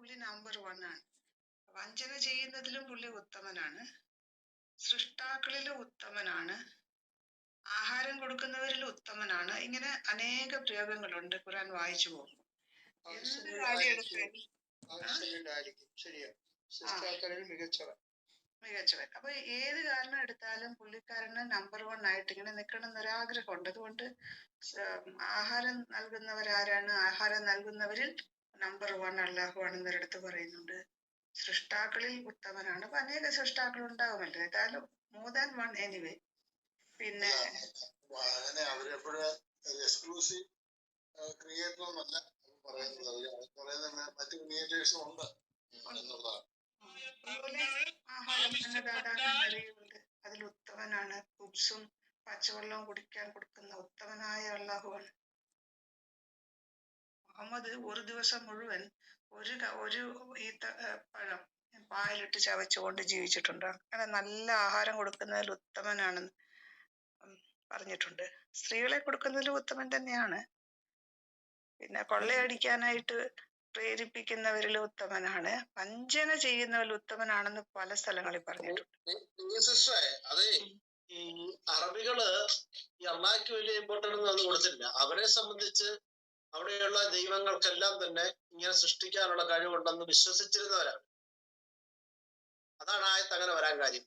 പുള്ളി number one ആണ്. വഞ്ചന ചെയ്യുന്നതിലും പുള്ളി ഉത്തമനാണ്. സൃഷ്ടാക്കളിലും ഉത്തമനാണ്. ആഹാരം കൊടുക്കുന്നവരിൽ ഉത്തമനാണ്. ഇങ്ങനെ അനേക പ്രയോഗങ്ങളുണ്ട് ഖുറാൻ വായിച്ചു പോകുമ്പോൾ. എന്ത് കാര്യം എടുത്താലും ആയിരിക്കും ശരിയാ. സൃഷ്ടാക്കളിൽ മികച്ചവൻ. അപ്പൊ ഏത് കാരണം എടുത്താലും പുള്ളിക്കാരന് നമ്പർ വൺ ആയിട്ട് ഇങ്ങനെ നിൽക്കണം എന്നൊരാഗ്രഹമുണ്ട്. അതുകൊണ്ട് ആഹാരം നൽകുന്നവരാരാണ്? ആഹാരം നൽകുന്നവരിൽ നമ്പർ വൺ അള്ളാഹു ആണെന്നൊരിടത്ത് പറയുന്നുണ്ട്. സൃഷ്ടാക്കളിൽ ഉത്തമനാണ്. അപ്പൊ അനേക സൃഷ്ടാക്കൾ ഉണ്ടാവുമല്ലോ. ഏതായാലും മോർ ദാൻ വൺ എനിവേ പിന്നെ അങ്ങനെ അവരെപ്പോഴും എക്സ്ക്ലൂസീവ് ക്രിയേറ്റർ എന്നല്ല പറയുന്നത്. അവർ പറയുന്ന മറ്റു ക്രിയേറ്റേഴ്സും ഉണ്ട് എന്നുള്ളതാണ്. അതിൽ ഉത്തമനാണ്. ഉപ്സും പച്ചവെള്ളവും കുടിക്കാൻ കൊടുക്കുന്ന ഉത്തമനായ അള്ളാഹുവാണ് മുഹമ്മദ് ഒരു ദിവസം മുഴുവൻ ഒരു ഒരു ഈത്ത ഏർ പഴം പായലിട്ട് ചവച്ചുകൊണ്ട് ജീവിച്ചിട്ടുണ്ട്. അങ്ങനെ നല്ല ആഹാരം കൊടുക്കുന്നതിൽ ഉത്തമനാണെന്ന് പറഞ്ഞിട്ടുണ്ട്. സ്ത്രീകളെ കൊടുക്കുന്നതിൽ ഉത്തമൻ തന്നെയാണ്. പിന്നെ കൊള്ളയടിക്കാനായിട്ട് പ്രേരിപ്പിക്കുന്നവരിൽ ഉത്തമനാണ്. വഞ്ചന ചെയ്യുന്നവരിൽ ഉത്തമനാണെന്ന് പല സ്ഥലങ്ങളിൽ പറഞ്ഞിട്ടുണ്ട്. സിസ്റ്ററെ അതെ ഈ അറബികൾ ഈ അള്ളാഹ്ക്ക് വലിയ ഇമ്പോർട്ടൻസ് ഒന്നും കൊടുത്തില്ല അവരെ സംബന്ധിച്ച് അവിടെയുള്ള ദൈവങ്ങൾക്കെല്ലാം തന്നെ ഇങ്ങനെ സൃഷ്ടിക്കാനുള്ള കഴിവുണ്ടെന്ന് വിശ്വസിച്ചിരുന്നവരാണ്. അതാണ് ആയത്ത് അങ്ങനെ വരാൻ കാര്യം.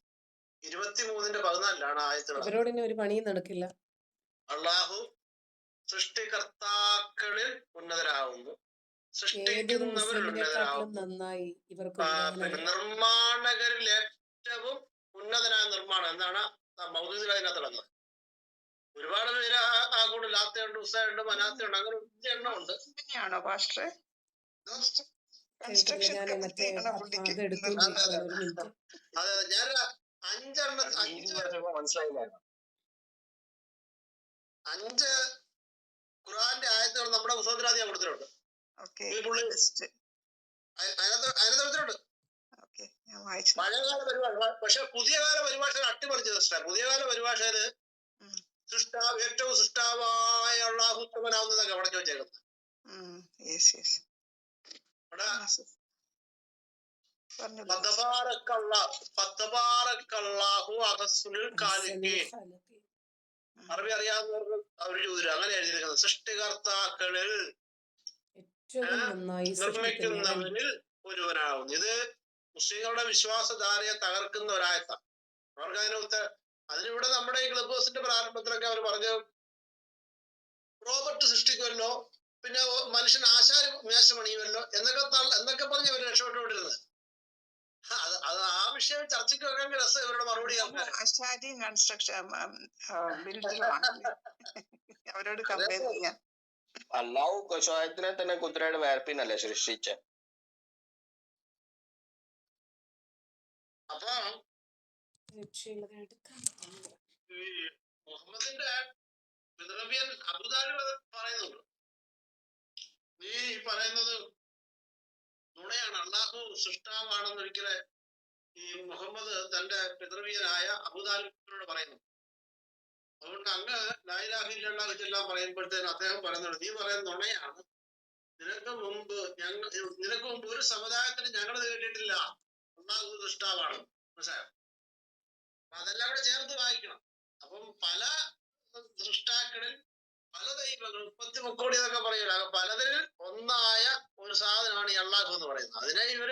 ഇരുപത്തിമൂന്നിന്റെ പതിനാലിലാണ് ആയത്ത് ഇവരോട് ഒരു പണിയും നടക്കില്ല. അള്ളാഹു സൃഷ്ടികർത്താക്കളിൽ ഉന്നതരാകുന്നു. നന്നായി നിർമ്മാണകരിൽ ഏറ്റവും ഉന്നതനായ നിർമ്മാണം. എന്നാണ് മൗദൂദിൽ അതിനകത്ത് നടന്നത്. ഒരുപാട് പേര് ആ- കൂടെ ലാത്തയുണ്ട് ഉസ്സയുണ്ട് മനാത്തയുണ്ട് അങ്ങനെ ഒത്തിരി എണ്ണം ഉണ്ട് തന്നെയാണോ പാസ്റ്ററെ അത് അതെ ഞാൻ അഞ്ചെണ്ണ അഞ്ച് അഞ്ച് ഖുറാന്റെ ആയത്തുകൾ നമ്മുടെ പുസ്തകത്തിനകത്ത് ഞാൻ കൊടുത്തിട്ടുണ്ട്. ഓക്കെ ഈ പുള്ളി അയ- അതിനകത്ത് അതിനകത്ത് കൊടുത്തിട്ടുണ്ട്. ഓക്കെ ഞാൻ വായിച്ചു പഴയകാല പരിഭാഷ പക്ഷെ പുതിയ കാല പരിഭാഷ അട്ടിമറിച്ചത് പുതിയകാല പുതിയ കാല പരിഭാഷയിൽ. സൃഷ്ടാവ് ഏറ്റവും സൃഷ്ടാവായ അവിടെ അവിടെ പറഞ്ഞു അഹസ്സുനുൽ അറബി അറിയാവുന്നവർക്ക് അവർ ചോദിച്ചു അങ്ങനെ എഴുതിയിരിക്കുന്നത് സൃഷ്ടികർത്താക്കളിൽ നിർമ്മിക്കുന്നവരിൽ ഒരുവനാകുന്നു ഇത് മുസ്ലിങ്ങളുടെ വിശ്വാസധാരയെ തകർക്കുന്ന ഒരായത്താണ്. അവർക്ക് അതിനകത്ത് അതിനിവിടെ നമ്മുടെ ഈ ക്ലബ് ഹൗസിന്റെ പ്രാരംഭത്തിലൊക്കെ അവർ പറഞ്ഞു റോബർട്ട് സൃഷ്ടിക്കുമല്ലോ പിന്നെ മനുഷ്യൻ ആശാരി മേശമണിയുമല്ലോ എന്നൊക്കെ എന്നൊക്കെ പറഞ്ഞ് ഇവർ രക്ഷപ്പെട്ടുകൊണ്ടിരുന്നത്. അത് അത് ആ വിഷയം ചർച്ചയ്ക്ക് വെക്കാൻ രസം ഇവരുടെ മറുപടി ആശാരിയും കൺസ്ട്രക്ഷൻ അവരോട് കമ്പയർ ചെയ്യാം. അള്ളാഹു സ്വയത്തിനെ തന്നെ കുതിരയുടെ വേർപ്പിനല്ലേ സൃഷ്ടിച്ച? അപ്പൊ നീ ഈ പറയുന്നത് ഈ മുഹമ്മദ് അതുകൊണ്ട് പറയുന്നുണ്ട് നീ ഞങ്ങൾ നിനക്ക് മുമ്പ് ഒരു സമുദായത്തിന് ഞങ്ങൾ കേട്ടിട്ടില്ല. അള്ളാഹു സൃഷ്ടാവാണ്. മനസ്സിലായോ? അപ്പൊ അതെല്ലാം കൂടെ ചേർത്ത് വായിക്കണം. അപ്പം പല ദൃഷ്ടാക്കളിൽ പല ദൈവങ്ങളും മുപ്പത്തി മുക്കോടി എന്നൊക്കെ പറയില്ല പലതിൽ ഒന്നായ ഒരു സാധനമാണ് ഈ അള്ളാഹു എന്ന് പറയുന്നത്. അതിനെ ഇവർ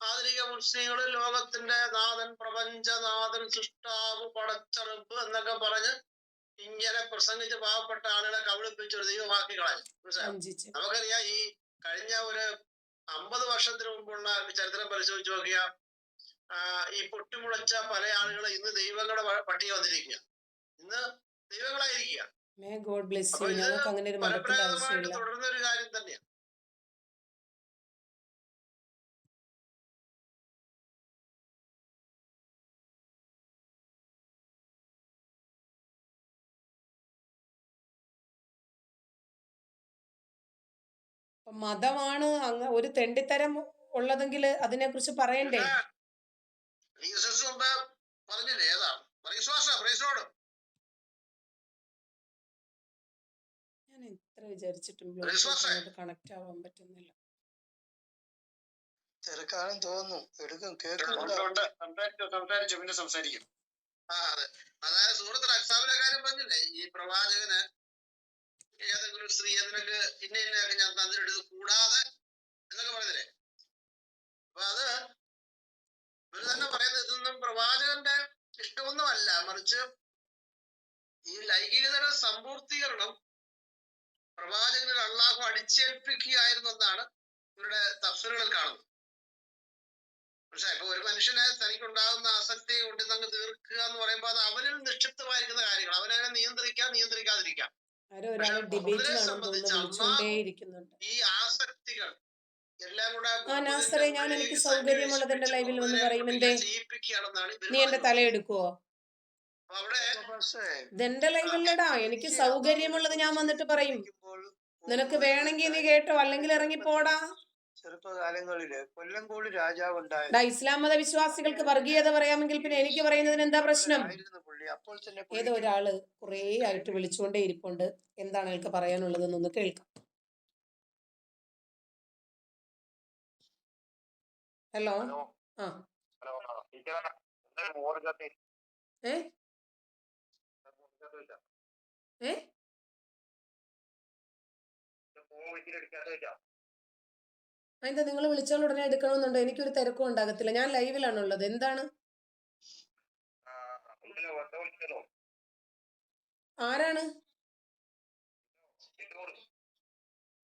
ആധുനിക മുസ്ലിങ്ങൾ ലോകത്തിന്റെ നാഥൻ പ്രപഞ്ചനാഥൻ സൃഷ്ടാവ് പടച്ചെറുപ്പ് എന്നൊക്കെ പറഞ്ഞ് ഇങ്ങനെ പ്രസംഗിച്ച് പാവപ്പെട്ട ആളുകളെ കബളിപ്പിച്ച് ഒരു ദൈവമാക്കി കളഞ്ഞു നമുക്കറിയാം ഈ കഴിഞ്ഞ ഒരു അമ്പത് വർഷത്തിന് മുമ്പുള്ള ചരിത്രം പരിശോധിച്ച് നോക്കിയ ഈ പൊട്ടിമുളച്ച പല ആളുകളും ഇന്ന് ദൈവങ്ങളുടെ പട്ടിക വന്നിരിക്കുക ഇന്ന് ദൈവങ്ങളായിരിക്കുക അങ്ങനെ ഒരു പരമ്പരാഗതമായിട്ട് കാര്യം തന്നെയാണ് മതമാണ് അങ്ങ് ഒരു തെണ്ടിത്തരം ഉള്ളതെങ്കിൽ അതിനെ കുറിച്ച് പറയണ്ടേ ജീസസ് മുമ്പ് പറഞ്ഞില്ലേ? ഏതാ? പ്രൈസോട് ഞാൻ എത്ര വിചാരിച്ചിട്ടും? കണക്ട് ആവാൻ പറ്റുന്നില്ല. തിരക്കാലം തോന്നുന്നു. എടുക്കും സംസാരിച്ചു പിന്നെ സംസാരിക്കും. ആ അതെ. അതായത് സുഹൃത്തിൽ അക്സാമിലെ കാര്യം പറഞ്ഞില്ലേ? ഈ പ്രവാചകന് ഏതെങ്കിലും സ്ത്രീ അതിനൊക്കെ ഇന്ന ഇന്നൊക്കെ ഞാൻ തന്നിട്ടെടുത്ത് കൂടാതെ എന്നൊക്കെ പറഞ്ഞില്ലേ? അപ്പൊ അത് ഇവർ തന്നെ പറയുന്നത് ഇതൊന്നും പ്രവാചകന്റെ ഇഷ്ടമൊന്നുമല്ല. മറിച്ച് ഈ ലൈംഗികതയുടെ സമ്പൂർത്തീകരണം പ്രവാചകനിൽ അള്ളാഹു അടിച്ചേൽപ്പിക്കുകയായിരുന്നു എന്നാണ് ഇവരുടെ തഫ്സറുകളിൽ കാണുന്നത്. പക്ഷെ ഇപ്പൊ ഒരു മനുഷ്യനെ തനിക്കുണ്ടാകുന്ന ആസക്തി കൊണ്ട് അങ്ങ് തീർക്കുക എന്ന് പറയുമ്പോൾ അത് അവനിൽ നിക്ഷിപ്തമായിരിക്കുന്ന കാര്യങ്ങൾ. അവനെ നിയന്ത്രിക്കാം നിയന്ത്രിക്കാതിരിക്കാം. സംബന്ധിച്ച് ഈ ആസക്തികൾ ആ നാസറേ ഞാൻ എനിക്ക് സൗകര്യമുള്ളത് എന്റെ ലൈവിൽ വന്ന് പറയും എന്തേ? നീ എന്റെ. തലയെടുക്കുവോ? അവിടെ ഇതെന്റെ ലൈവിലടാ എനിക്ക് സൗകര്യമുള്ളത് ഞാൻ വന്നിട്ട് പറയും. നിനക്ക് വേണമെങ്കിൽ നീ കേട്ടോ അല്ലെങ്കിൽ ഇറങ്ങി പോടാ ചെറുപ്പകാലങ്ങളിൽ കൊല്ലംകോട് രാജാവ് ഉണ്ടായിരുന്നു ഇസ്ലാം മത വിശ്വാസികൾക്ക് വർഗീയത പറയാമെങ്കിൽ പിന്നെ എനിക്ക് പറയുന്നതിന് എന്താ പ്രശ്നം? അപ്പോൾ തന്നെ ഏതോ ഒരാൾ കുറേ ആയിട്ട് വിളിച്ചുകൊണ്ടേ ഇരിപ്പുണ്ട്. എന്താണ് അയാൾക്ക് പറയാനുള്ളതെന്നൊന്ന് കേൾക്കാം. ഹലോ? ആ. ഏ? ഏ? എന്താ നിങ്ങൾ വിളിച്ചാൽ ഉടനെ എടുക്കണമെന്നുണ്ടോ? എനിക്കൊരു തിരക്കും ഉണ്ടാകത്തില്ല. ഞാൻ ലൈവിലാണുള്ളത്. എന്താണ്? ആരാണ്?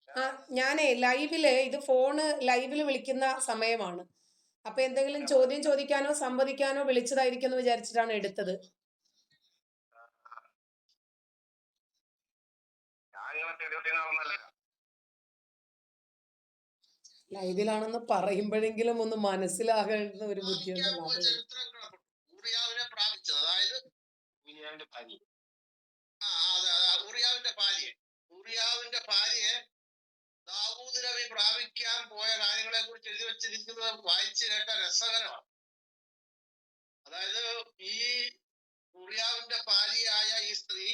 ആ ഞാനേ ലൈവിൽ ഇത് ഫോണ് ലൈവിൽ വിളിക്കുന്ന സമയമാണ്. അപ്പൊ എന്തെങ്കിലും ചോദ്യം ചോദിക്കാനോ സംവദിക്കാനോ വിളിച്ചതായിരിക്കും എന്ന് വിചാരിച്ചിട്ടാണ് എടുത്തത്. ലൈവിലാണെന്ന് പറയുമ്പോഴെങ്കിലും ഒന്ന് മനസ്സിലാകേണ്ട ഒരു ഊറിയാവിന്റെ ഭാര്യ. ഉറിയാവിന്റെ ഭാര്യയെ ദാവൂദ് നബി പ്രാപിക്കാൻ പോയ കാര്യങ്ങളെ കുറിച്ച് എഴുതി വെച്ചിരിക്കുന്നത് വായിച്ചു കേട്ട രസകരമാണ്. അതായത് ഈ ഉറിയാവിന്റെ ഭാര്യയായ ഈ സ്ത്രീ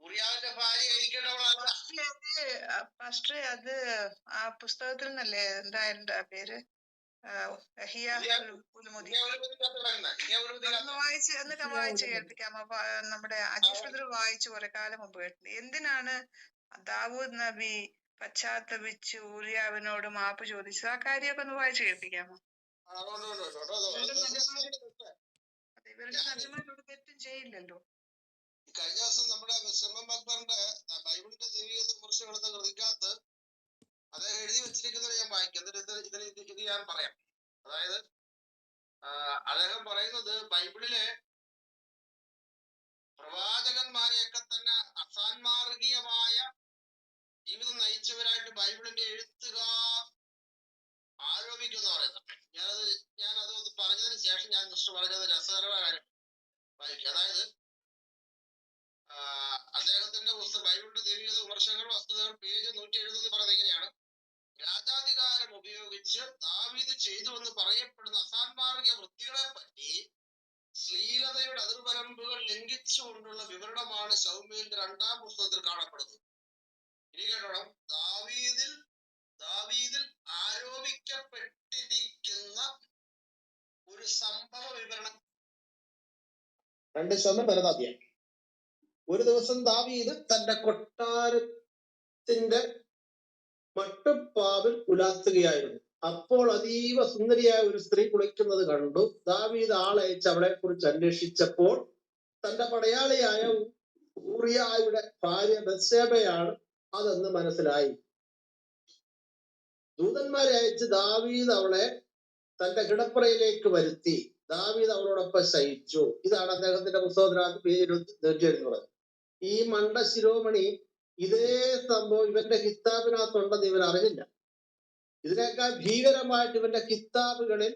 ഉറിയാവിന്റെ ഭാര്യ ഇരിക്കേണ്ടവളല്ല. പാസ്റ്ററെ അത് ആ പുസ്തകത്തിൽ നിന്നല്ലേ? എന്താ എന്റെ പേര്? വായിച്ച് എന്നിട്ട് വായിച്ച് കേൾപ്പിക്കാമോ നമ്മുടെ അജീഷ് വായിച്ച് കുറെ കാലം മുമ്പ് കേട്ടിട്ടുണ്ട്. എന്തിനാണ് ദാവൂദ് നബി പശ്ചാത്തപിച്ച് ഊരിയാവിനോട് മാപ്പ് ചോദിച്ചത് ആ കാര്യമൊക്കെ ഒന്ന് വായിച്ചു കേൾപ്പിക്കാമോ? ഇവരുടെ തെറ്റും. ചെയ്യില്ലല്ലോ. കഴിഞ്ഞ ദിവസം നമ്മുടെ എം അക്ബറിന്റെ ബൈബിളിന്റെ ദൈവികത കുറിച്ച് എടുത്ത കൃതിക്കകത്ത് അദ്ദേഹം എഴുതി വെച്ചിരിക്കുന്നത് ഞാൻ വായിക്കാം. എന്നിട്ട് ഇത് ഇതിന് ഇത് ഇത് ഞാൻ പറയാം. അതായത് അദ്ദേഹം പറയുന്നത് ബൈബിളിലെ പ്രവാചകന്മാരെയൊക്കെ തന്നെ അസാൻമാർഗീയമായ ജീവിതം നയിച്ചവരായിട്ട് ബൈബിളിന്റെ എഴുത്തുകാർ ആരോപിക്കുന്ന പറയുന്നത്. ഞാനത് ഞാനത് ഒന്ന് പറഞ്ഞതിന് ശേഷം ഞാൻ ജസ്റ്റ് പറഞ്ഞത് രസകരമായ കാര്യം വായിക്കുക അതായത് അദ്ദേഹത്തിന്റെ പുസ്തകം ബൈബിളിന്റെ ദൈവിക വിമർശനങ്ങൾ വസ്തുതകൾ പേജ് നൂറ്റി എഴുപത് പറയുന്നത് ഇങ്ങനെയാണ്. രാജാധികാരം ഉപയോഗിച്ച് ദാവീദ് ചെയ്തു എന്ന് പറയപ്പെടുന്ന അസാൻമാർഗിക വൃത്തികളെ പറ്റി ശ്ലീലതയുടെ അതിർവരമ്പുകൾ ലംഘിച്ചുകൊണ്ടുള്ള വിവരണമാണ് സൗമ്യന്റെ രണ്ടാം പുസ്തകത്തിൽ കാണപ്പെടുന്നത്. ഇനി ദാവീദിൽ ദാവീദിൽ ആരോപിക്കപ്പെട്ടിരിക്കുന്ന ഒരു സംഭവ വിവരണം. രണ്ട് ശതമാനം പരതാധ്യായം ഒരു ദിവസം ദാവീദ് തന്റെ കൊട്ടാരത്തിന്റെ മട്ടുപ്പാവിൽ ഉലാത്തുകയായിരുന്നു. അപ്പോൾ അതീവ സുന്ദരിയായ ഒരു സ്ത്രീ കുളിക്കുന്നത് കണ്ടു. ദാവീദ് ആളയച്ച് അവളെ കുറിച്ച് അന്വേഷിച്ചപ്പോൾ തന്റെ പടയാളിയായ ഊറിയായുടെ ഭാര്യ ബത്സേബയാണ് അതെന്ന് മനസ്സിലായി. ദൂതന്മാരെ അയച്ച് ദാവീദ് അവളെ തന്റെ കിടപ്പറയിലേക്ക് വരുത്തി. ദാവീദ് അവളോടൊപ്പം ശയിച്ചു. ഇതാണ് അദ്ദേഹത്തിന്റെ പുസ്തകത്തിനകത്ത് പേര് ഇരുപത്തി ഈ മണ്ട ശിരോമണി ഇതേ സംഭവം ഇവന്റെ കിത്താബിനകത്തുണ്ടെന്ന് ഇവൻ അറിഞ്ഞില്ല ഇതിനേക്കാൾ ഭീകരമായിട്ട് ഇവന്റെ കിതാബുകളിൽ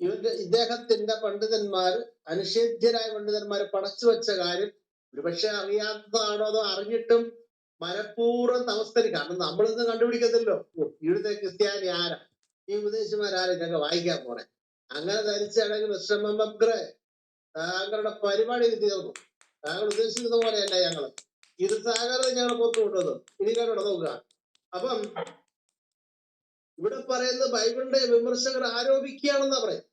ഇവന്റെ ഇദ്ദേഹത്തിന്റെ പണ്ഡിതന്മാർ അനുഷേദ്യരായ പണ്ഡിതന്മാർ പടച്ചു വെച്ച കാര്യം ഒരുപക്ഷെ അറിയാത്തതാണോ അതോ അറിഞ്ഞിട്ടും മനഃപൂർവം തമസ്കരി കാരണം നമ്മളിന്ന് കണ്ടുപിടിക്കത്തില്ലോ ഇവിടുത്തെ ക്രിസ്ത്യാനി ആരാ? ഈ ഉപദേശിമാരാരും ഇതൊക്കെ വായിക്കാൻ പോണേ. അങ്ങനെ ധരിച്ചാണെങ്കിൽ വിശ്രമഗ്രേ താങ്കളുടെ പരിപാടി തീർന്നു. താങ്കൾ ഉദ്ദേശിക്കുന്ന പോലെയല്ല ഞങ്ങൾ. ഇത് സാഗരം ഞങ്ങൾ പുറത്തു കൊണ്ടുവന്നു ഇനി കണ്ടോ നോക്കുക. അപ്പം ഇവിടെ പറയുന്നത് ബൈബിളിന്റെ വിമർശകർ ആരോപിക്കുകയാണെന്നാ പറയും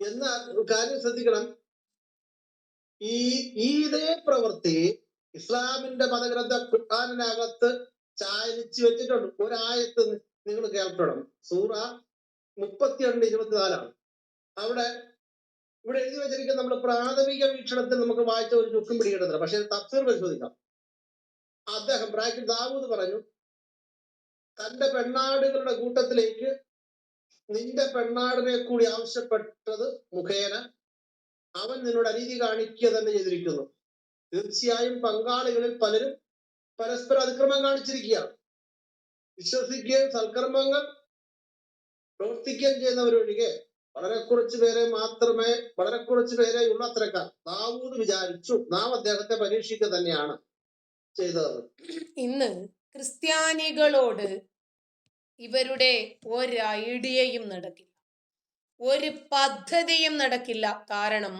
എന്നാൽ കാര്യം ശ്രദ്ധിക്കണം. ഈ ഇതേ പ്രവൃത്തി ഇസ്ലാമിന്റെ മതഗ്രന്ഥ ഖുർആാനിനകത്ത് ചായനിച്ച് വെച്ചിട്ടുണ്ട്. ഒരായത്ത് നിങ്ങൾ കേൾക്കണം. സൂറ മുപ്പത്തിരണ്ട് ഇരുപത്തിനാലാണ്. അവിടെ ഇവിടെ എഴുതി വെച്ചിരിക്കുന്ന നമ്മുടെ പ്രാഥമിക വീക്ഷണത്തിൽ നമുക്ക് വായിച്ച ഒരു ചുക്കും പിടികിട്ടുന്നില്ല. പക്ഷെ തഫ്സീർ പരിശോധിക്കാം. അദ്ദേഹം ബ്രാക്കറ്റ് ദാവൂദ് പറഞ്ഞു തന്റെ പെണ്ണാടുകളുടെ കൂട്ടത്തിലേക്ക് നിന്റെ പെണ്ണാടിനെ കൂടി ആവശ്യപ്പെട്ടത് മുഖേന അവൻ നിന്നോട് അനീതി കാണിക്കുക തന്നെ ചെയ്തിരിക്കുന്നു. തീർച്ചയായും പങ്കാളികളിൽ പലരും പരസ്പര അതിക്രമം കാണിച്ചിരിക്കുകയാണ്. വിശ്വസിക്കുകയും സൽക്കർമ്മങ്ങൾ പ്രവർത്തിക്കുകയും ചെയ്യുന്നവരൊഴികെ വളരെ കുറച്ച് പേരെ മാത്രമേ വളരെ കുറച്ച് പേരെ ഉള്ള അത്രക്കാർ ദാവൂദ് വിചാരിച്ചു നാം അദ്ദേഹത്തെ പരീക്ഷിക്കുക തന്നെയാണ് ചെയ്തത് ഇന്ന് ക്രിസ്ത്യാനികളോട് ഇവരുടെ ഒരു ഐഡിയയും നടക്കില്ല. ഒരു പദ്ധതിയും നടക്കില്ല. കാരണം